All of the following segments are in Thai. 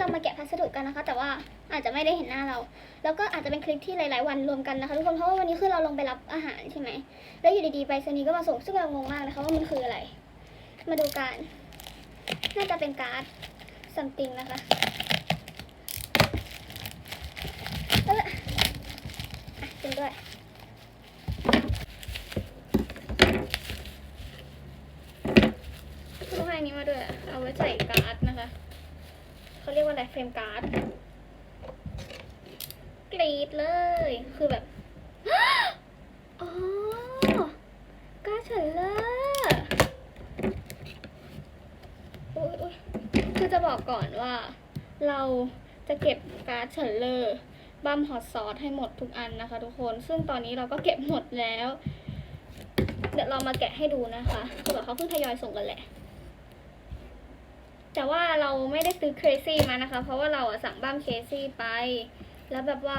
เรามาแกะพัสดุกันนะคะ แต่ว่าอาจจะไม่ได้เห็นหน้าเรา แล้วก็อาจจะเป็นคลิปที่หลาย ๆ วันรวมกันนะคะทุกคนเพราะว่าวันนี้คือเราลงไปรับอาหารใช่ไหมแล้วอยู่ดีๆไปสนีก็มาส่งซึ่งเรางงมากนะคะว่ามันคืออะไร มาดูกันน่าจะเป็นการ์ด something นะคะเอออะจริงด้วยเขาให้นนี้มาด้วย เอาไว้ใส่การ์ด เขาเรียกว่าอะไรเฟรมการ์ดกรีดเลย คือแบบอ๋อกาเฉลเลอร์อุ๊ยอุ๊ยคือจะบอกก่อนว่า เราจะเก็บการ์ดเฉลเลอร์บัมฮอตซอสให้หมดทุกอันนะคะ ทุกคน ซึ่งตอนนี้เราก็เก็บหมดแล้ว เดี๋ยวเรามาแกะให้ดูนะคะคือแบบเขาเพิ่งทยอยส่งกันแหละ แต่ว่าเราไม่ได้ซื้อเครซี่มานะคะ เพราะว่าเราสั่งบ้ามเครซี่ไป แล้วแบบว่า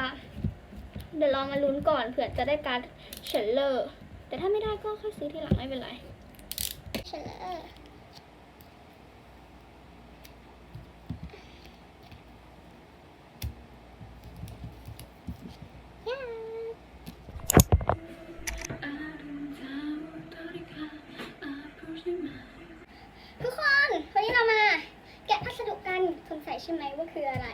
เดี๋ยวลองมาลุ้นก่อนเผื่อจะได้การเฉลเลอร์แต่ถ้าไม่ได้ก็ค่อยซื้อทีหลังไม่เป็นไรเฉลเลอร์ทุกคน วันนี้เรามาแกะพัสดุกันสงสัย ใช่ไหมว่าคืออะไร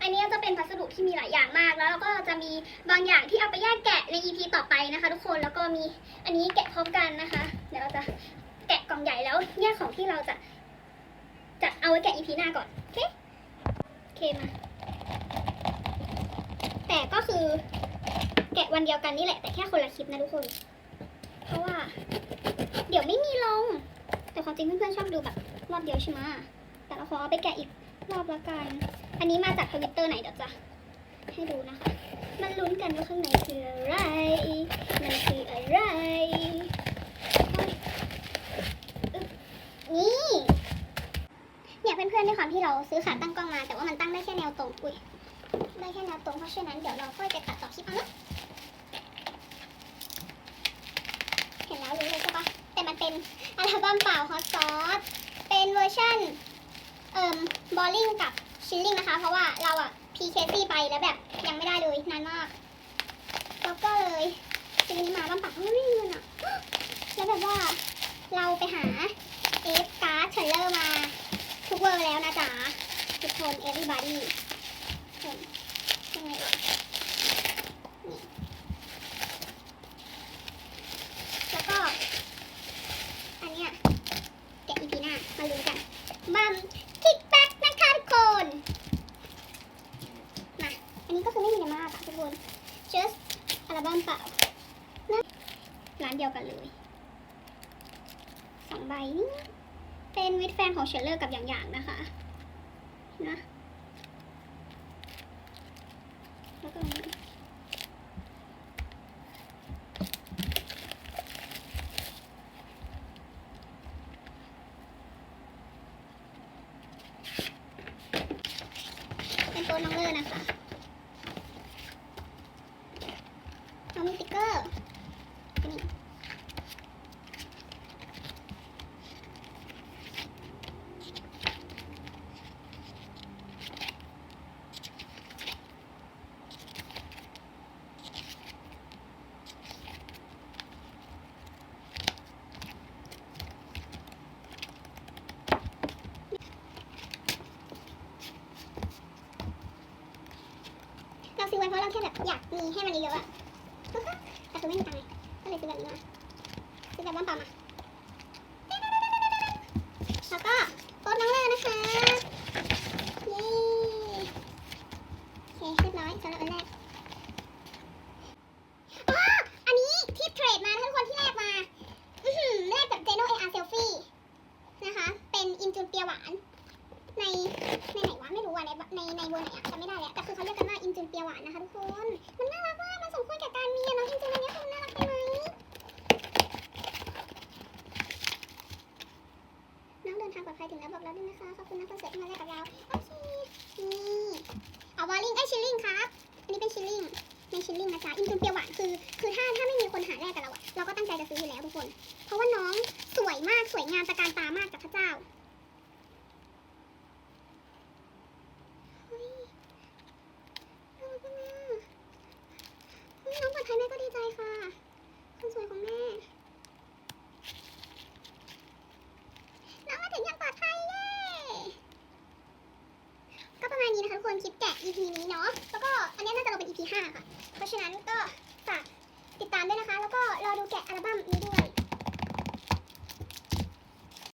อันนี้จะเป็นพัสดุที่มีหลายอย่างมากแล้วเราก็จะมีบางอย่างที่เอาไปแยกแกะใน EP ต่อไปนะคะ ทุกคนแล้วก็มีอันนี้แกะพร้อมกันนะคะ เดี๋ยวเราจะแกะกล่องใหญ่แล้วแยกของที่เราจะจะเอาไว้แกะ EP หน้าก่อนโอเคโอเคมาแต่ก็คือแกะวันเดียวกันนี่แหละแต่แค่คนละคลิปนะทุกคน เพราะว่า เดี๋ยวไม่มีลง แต่ความจริงเพื่อนๆชอบดูแบบรอบเดียวใช่ไหมแต่เราขอเอาไปแกะอีก รอบละกันอันนี้มาจากทวิตเตอร์ไหนเดี๋ยวจะให้ดูนะคะ มันลุ้นกันว่าข้างในคืออะไร มันคืออะไร นี่เนี่ยเพื่อนๆด้วยความที่เราซื้อขาตั้งกล้องมา แต่ว่ามันตั้งได้แค่แนวตรง อุ้ย ได้แค่แนวตรงเพราะฉะนั้นเดี๋ยวเราค่อยไปตัดต่อคลิปเอาเนอะเห็นแล้วรู้เลยใช่ปะแต่มันเป็นอัลบั้มเปล่าฮอตซอสเป็นเวอร์ชัน เอ่มบอลลิงกับชิลลิงนะคะ เพราะว่าเราอะพีเคซี่ไปแล้วแบบยังไม่ได้เลยนานมากแล้วก็เลยซื้อนี้มาบ้านปะไม่มีเงินอะแล้วแบบว่าเราไปหาเอฟการ์ดเทเลอร์มาทุกเวอร์แล้วนะจ๊ะทุกคน everybody เห็นยังไงเอ่ยนี่แล้วก็ อันเนี้ยแกะอีพีหน้ามาลุ้นกันบัมคิกแบ็กนะคะทุกคน มา อันนี้ ก็คือไม่มีอะไรมากค่ะทุกคน just อัลบั้มเปล่านร้านเดียวกันเลยสองใบนี้เป็นวิดแฟนของเชลเลอร์กับอย่างๆนะคะนะแล้วก็นี้ตัวน้องเลอร์นะคะเรามีสติ๊กเกอร์อันนี้ เราซื้อไว้เพราะเราแค่แบบอยากมีให้มันเยอะๆอะแต่คือไม่มีตังค์ก็เลยซื้อแบบนี้มาซื้อแบบบ้านปล่ามาแล้วก็โค้ดน้องเลยนะคะเย้โอเคเรียบร้อยสำหรับอันแรกอ๋ออันนี้ที่เทรดมาทุกคนที่แรกมาแรกกับเจโนเออาร์เซลฟี่นะคะ เป็นอินจูนเปียหวานในในไหน วะไม่รู้อะในในในเวอร์ไหนอะจำไม่ได้แล้วแต่คือเขาเรียกกันว่าอินจูนเปียหวานนะคะทุกคน มันน่ารักมากมันสมควรกับการมีอะน้องอินจูนอันนี้คือน่ารักไปไหมน้องเดินทางปลอดภัยถึงแล้วบอกเราด้วยนะคะขอบคุณนะคอนเสิร์ตที่มาแลกกับเราโอเคนี่เอาวอลลิงไอชิลลิงครับอันนี้เป็นชิลลิงในชิลลิงนะจ๊ะอินจูนเปียหวานคือ คือถ้าถ้าไม่มีคนหาแลกกับเราอะเราก็ตั้งใจจะซื้ออยู่แล้วทุกคน เพราะว่าน้องสวยมากสวยงามตะการตามากกับพระเจ้า ภัยแม่ ก็ดีใจค่ะคนสวยของแม่น้องมาถึงอย่างปลอดภัยเย้ก็ประมาณนี้นะคะทุกคนคลิปแกะ EP นี้เนาะแล้วก็อันนี้น่าจะลงเป็น EP 5ค่ะ เพราะฉะนั้นก็ฝากติดตามด้วยนะคะ แล้วก็รอดูแกะอัลบั้มนี้ด้วย